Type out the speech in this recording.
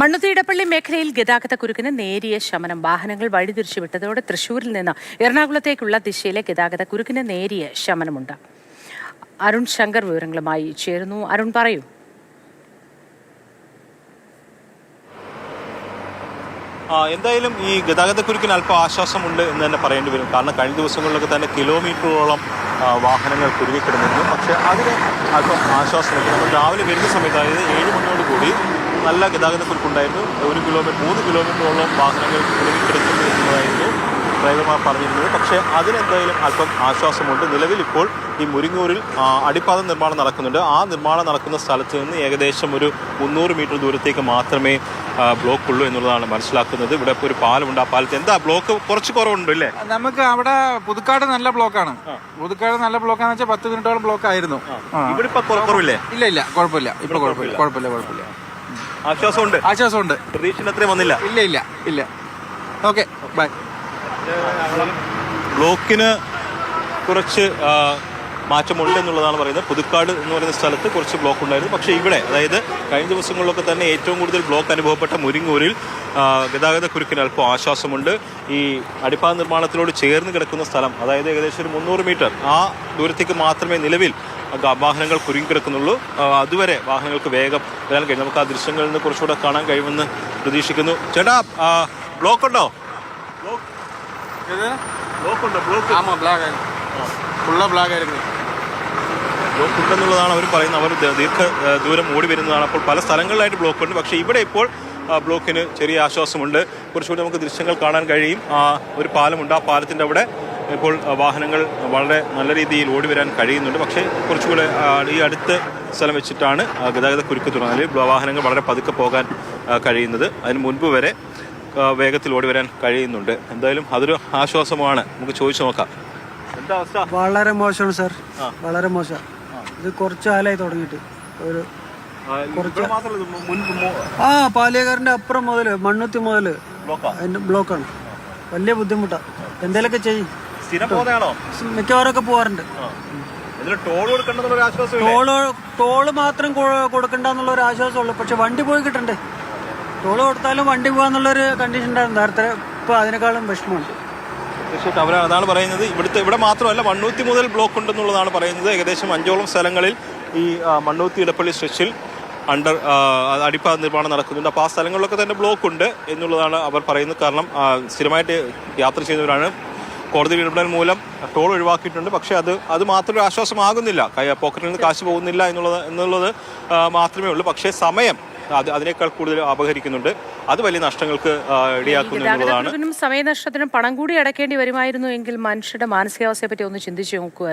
മണ്ണുത്തി മേഖലയിൽ ഗതാഗത കുരുക്കിന് നേരിയ ശമനം. വാഹനങ്ങൾ വഴിതിരിച്ചുവിട്ടതോടെ തൃശൂരിൽ നിന്ന് എറണാകുളത്തേക്കുള്ള ദിശയിലെ ഗതാഗത കുരുക്കിന് നേരിയ ശമനമുണ്ട്. അരുൺ ശങ്കർ വിവരങ്ങളുമായി ചേരുന്നു. അരുൺ പറയൂ. എന്തായാലും ഈ ഗതാഗതക്കുരുക്കിന് അല്പം ആശ്വാസമുണ്ട് എന്ന് തന്നെ പറയേണ്ടി വരും. കാരണം കഴിഞ്ഞ ദിവസങ്ങളിലൊക്കെ തന്നെ കിലോമീറ്ററോളം വാഹനങ്ങൾ കുരുങ്ങിക്കിടന്നിരുന്നു പക്ഷേ അതിന് അല്പം ആശ്വാസമുണ്ട്. നമ്മൾ രാവിലെ വരുന്ന സമയത്ത് അതായത് ഏഴ് മണിയോട് കൂടി നല്ല ഗതാഗതക്കുരുക്കുണ്ടായിരുന്നു ഒരു കിലോമീറ്റർ മൂന്ന് കിലോമീറ്ററോളം വാഹനങ്ങൾ കുരുങ്ങിക്കിടക്കുന്നു എന്നതായിരുന്നു ഡ്രൈവർമാർ പറഞ്ഞിരുന്നത്. പക്ഷേ അതിനെന്തായാലും അല്പം ആശ്വാസമുണ്ട്. നിലവിൽ ഇപ്പോൾ ഈ മുരിങ്ങൂരിൽ അടിപ്പാത നിർമ്മാണം നടക്കുന്നുണ്ട്. ആ നിർമ്മാണം നടക്കുന്ന സ്ഥലത്ത് നിന്ന് ഏകദേശം ഒരു മുന്നൂറ് മീറ്റർ ദൂരത്തേക്ക് മാത്രമേ ബ്ലോക്ക് ഉള്ളൂ എന്നുള്ളതാണ് മനസ്സിലാക്കുന്നത്. ഇവിടെ ഒരു പാലമുണ്ട്. ആ പാലത്ത് എന്താ ബ്ലോക്ക്? കുറച്ച് കുറവുണ്ട് അല്ലേ? നമുക്ക് അവിടെ പുതുക്കാട് നല്ല ബ്ലോക്കാണ്. പുതുക്കാട് നല്ല ബ്ലോക്കാന്ന് വെച്ചാൽ പത്ത് മിനിറ്റോളം ബ്ലോക്ക് ആയിരുന്നു. ഇവിടെ ഇപ്പൊ കുറ- കുറവില്ലേ? ഇല്ല ഇല്ല. കുഴപ്പമില്ല. ഇപ്പൊ കുഴപ്പമില്ല. കുഴപ്പമില്ല കുഴപ്പമില്ല. ആശ്വാസമുണ്ട്. ആശ്വാസമുണ്ട്. പ്രതീക്ഷയുടെ അത്രയും വന്നില്ല. ഇല്ല ഇല്ല ഇല്ല. Okay bye. ബ്ലോക്കിന് കുറച്ച് മാറ്റമുണ്ട് എന്നുള്ളതാണ് പറയുന്നത്. പുതുക്കാട് എന്ന് പറയുന്ന സ്ഥലത്ത് കുറച്ച് ബ്ലോക്ക് ഉണ്ടായിരുന്നു. പക്ഷേ ഇവിടെ അതായത് കഴിഞ്ഞ ദിവസങ്ങളിലൊക്കെ തന്നെ ഏറ്റവും കൂടുതൽ ബ്ലോക്ക് അനുഭവപ്പെട്ട മുരിങ്ങൂരിൽ ഗതാഗത കുരുക്കിന് അല്പം ആശ്വാസമുണ്ട്. ഈ അടിപ്പാത നിർമ്മാണത്തിനോട് ചേർന്ന് കിടക്കുന്ന സ്ഥലം അതായത് ഏകദേശം ഒരു മുന്നൂറ് മീറ്റർ ആ ദൂരത്തേക്ക് മാത്രമേ നിലവിൽ വാഹനങ്ങൾ കുരുങ്ങിക്കിടക്കുന്നുള്ളൂ കിടക്കുന്നുള്ളൂ. അതുവരെ വാഹനങ്ങൾക്ക് വേഗം വരാൻ കഴിയും. നമുക്ക് ആ ദൃശ്യങ്ങളിൽ നിന്ന് കുറച്ചുകൂടെ കാണാൻ കഴിയുമെന്ന് പ്രതീക്ഷിക്കുന്നു. ചേട്ടാ ബ്ലോക്ക് ഉണ്ടോ ബ്ലോക്ക്. ബ്ലോക്ക് ഉണ്ടോ ബ്ലോക്ക്. ആമാ ബ്ലാക്ക് ഫുള്ള ബ്ലാക്ക് ആയിരുന്നു. ബ്ലോക്ക് ഉണ്ടെന്നുള്ളതാണ് അവർ പറയുന്നത്. അവർ ദീർഘ ദൂരം ഓടി വരുന്നതാണ്. അപ്പോൾ പല സ്ഥലങ്ങളിലായിട്ട് ബ്ലോക്ക് ഉണ്ട് പക്ഷേ ഇവിടെ ഇപ്പോൾ ബ്ലോക്കിന് ചെറിയ ആശ്വാസമുണ്ട്. കുറച്ചുകൂടി നമുക്ക് ദൃശ്യങ്ങൾ കാണാൻ കഴിയും. ആ, ഒരു പാലമുണ്ട്. ആ പാലത്തിന്റെ അവിടെ ഇപ്പോൾ വാഹനങ്ങൾ വളരെ നല്ല രീതിയിൽ ഓടി വരാൻ കഴിയുന്നുണ്ട്. പക്ഷേ കുറച്ചുകൂടെ ഈ അടുത്ത സ്ഥലം വെച്ചിട്ടാണ് ഗതാഗത കുരുക്ക് തുടങ്ങുന്നത്. വാഹനങ്ങൾ വളരെ പതുക്കെ പോകാൻ കഴിയുന്നത്. അതിന് മുൻപ് വരെ വേഗത്തിൽ ഓടി വരാൻ കഴിയുന്നുണ്ട്. എന്തായാലും അതൊരു ആശ്വാസമാണ്. നമുക്ക് ചോദിച്ചു നോക്കാം. എന്താ അവസ്ഥ? വളരെ മോശമാണ് സാർ. വളരെ മോശം. ഇത് കുറച്ച് കാലമായി തുടങ്ങിയിട്ട്. ഒരു മോ- ആ പാലിയക്കാരന്റെ അപ്പുറം മുതൽ മണ്ണുത്തി മുതൽ ബ്ലോക്കാ? അതിന്റെ ബ്ലോക്കാണ്. വലിയ ബുദ്ധിമുട്ടാ. എന്തേലൊക്കെ ചെയ്യും. മിക്കവാറൊക്കെ പോവാറുണ്ട്. ടോൾ ടോൾ മാത്രം കൊടുക്കണ്ടെന്നുള്ള ഒരു ആശ്വാസമുള്ളൂ. പക്ഷെ വണ്ടി പോയി കിട്ടണ്ടേ? ടോൾ കൊടുത്താലും വണ്ടി പോകാന്നുള്ളൊരു കണ്ടീഷൻ ഉണ്ടായിരുന്നു. നേരത്തെ ഇപ്പൊ അതിനേക്കാളും വിഷമമാണ്. തീർച്ചയായിട്ടും അവർ അതാണ് പറയുന്നത്. ഇവിടുത്തെ ഇവിടെ മാത്രമല്ല മണ്ണൂത്തി മുതൽ ബ്ലോക്ക് ഉണ്ടെന്നുള്ളതാണ് പറയുന്നത്. ഏകദേശം അഞ്ചോളം സ്ഥലങ്ങളിൽ ഈ മണ്ണൂത്തി ഇടപ്പള്ളി സ്ട്രെച്ചിൽ അണ്ടർ അടിപ്പാത നിർമ്മാണം നടക്കുന്നുണ്ട്. അപ്പോൾ ആ സ്ഥലങ്ങളിലൊക്കെ തന്നെ ബ്ലോക്ക് ഉണ്ട് എന്നുള്ളതാണ് അവർ പറയുന്നത്. കാരണം സ്ഥിരമായിട്ട് യാത്ര ചെയ്യുന്നവരാണ്. കോടതി ഇടപെടൽ മൂലം ടോൾ ഒഴിവാക്കിയിട്ടുണ്ട്. പക്ഷേ അത് അത് മാത്രം ഒരു ആശ്വാസമാകുന്നില്ല പോക്കറ്റിൽ നിന്ന് കാശ് പോകുന്നില്ല എന്നുള്ളത് എന്നുള്ളത് മാത്രമേ ഉള്ളൂ. പക്ഷേ സമയം അത് അതിനേക്കാൾ കൂടുതൽ അപഹരിക്കുന്നുണ്ട്. അത് വലിയ നഷ്ടങ്ങൾക്ക് ഇടയാക്കുന്നു എന്നുള്ളതാണ്. സമയനഷ്ടത്തിനും പണം കൂടി അടക്കേണ്ടി വരുമായിരുന്നു എങ്കിൽ മനുഷ്യരുടെ മാനസികാവസ്ഥയെ പറ്റി ഒന്ന് ചിന്തിച്ചു നോക്കുക